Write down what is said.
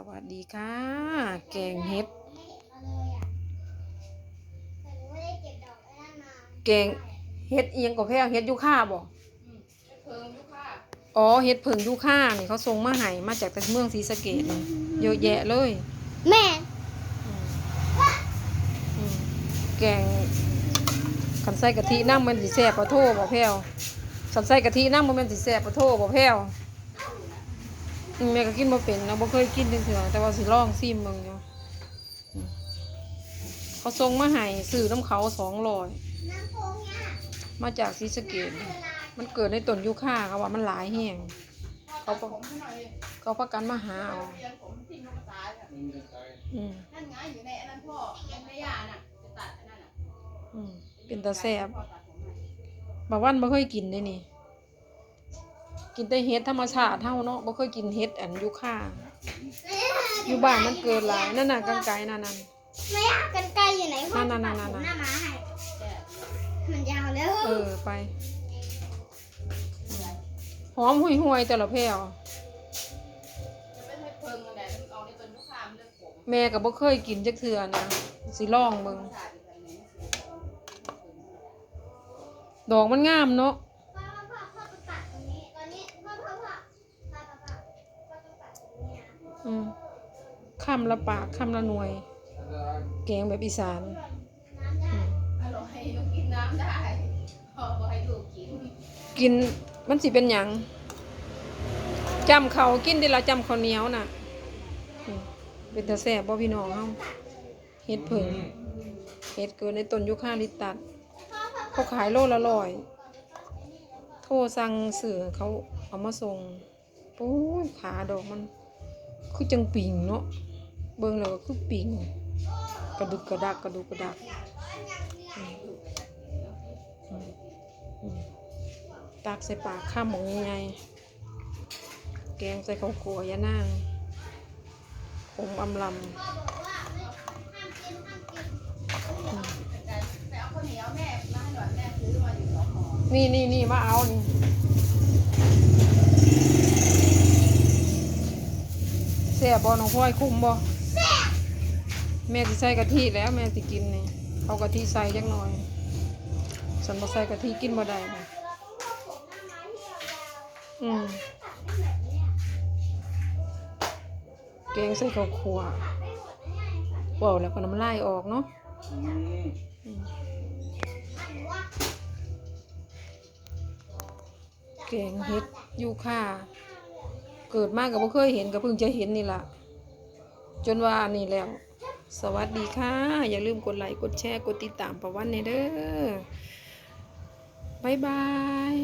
สวัสดีค่ะ แกงเห็ด แกงเห็ดเอียงกับแพรวเห็ดยูค่าบ่เพิงลูกค้าอ๋อเห็ดเผิงยูค่านี่เขาส่งมาให้มาจากแต่เมืองศรีสะเกดนี่เยอะแยะเลย แม่อืมอืมแกงขันใส่กะทินั่งมันสิแซ่บปะโทบ่แพรวขันใส่กะทินั่งมันสิแซ่บปะโทบ่แพรวอืม แม่ก็กินบ่เป็นนะบ่เคยกินเถื่อแต่ว่าสิลองซิมเบิ่งอยู่เขาส่งมาให้ซื้อน้ำเขาสองร้อยมาจากศรีสเกดมันเกิดในต้นยูคาเขาว่ามันหลายแห้งเอาเขาประกันมาหาเอาเรียนผมที่นกกายน่ะอืมนั่นไงอยู่ในอันนั้นพ่อยังไม่ยาน่ะจะตัดอันนั้นน่ะอืมเป็นตาแซ่บพ่อตัดผมให้บางวันบ่เคยกินได้นี่ กินแต่เห็ดธรรมชาติเท่าเนาะบ่เคยกินเห็ดอันยูคาอยู่บ้านมันเกิดหลายนั่นน่ะกังไกนั่นนั่นไม่อยากกันไกลอยู่ไหนพ่อนั่นตัๆๆๆดผมหน้าม้าให้แต่มันยาวแล้วเออไปหอมห่วยๆแต่ละแพรวจะไม่ให้เพิงอะไรมันเอาในต้นลูกค้ามันเลือกผมแม่ก็บ่เคยกินจักเทื่อนะสิลองเบิ่งชาติอะไรเนี่ยดอกมันงามเนาะ อืมคำละปากคำละหน่วย แกงแบบอีสานน้ำได้อืมอร่อยลูกกินน้ำได้พ่อบอกให้ลูกกิน กินมันสิเป็นหยังจำเขาวกินได้ละจำข้าวเหนียวน่ะอืมเป็นตาแซ่บบ่พี่น้องเฮาเฮ็ดเผิงเฮ็ดเกินในต้นยุคาลิปตัด เขาขายโลละร้อยโทรสั่งสื่อเขาเอามาส่งโอ้ยขาดอกมัน คือจังปิงเนาะเบิ่งแล้วก็คือปิงกระดุกกระดักกระดุกกระดักตักใส่ปากข้ามหมองใหญ่แกงใส่ข้าวกัวยะนางขมอำลำพ่อบอกว่าไม่มาเอานี่อยแม่ซื้อมาอยู่สองห่อ นี่นี่นี่มาเอานี่ แซ่บบ่น้องพลอยคุ้มบ่แม่สิใส่กะทิแล้วแม่สิกินนี่เอากะทิใส่จักหน่อยฉันบ่ใส่กะทิกินบ่ได้เราต้องพ่อผมหน้าม้าที่ยาวอืมแบบเกงใส่ข้าวคั่วตัดได้หมดนะเนี่ยตัดไม่เว้าแล้วก็น้ำลายออกเนาะแกงเฮ็ดยูคา เกิดมาก็บ่เคยเห็นก็เพิ่งจะเห็นนี่ล่ะ จนว่านี่แล้ว สวัสดีค่ะ อย่าลืมกดไลค์กดแชร์กดติดตามประวันในเด้อบ๊ายบาย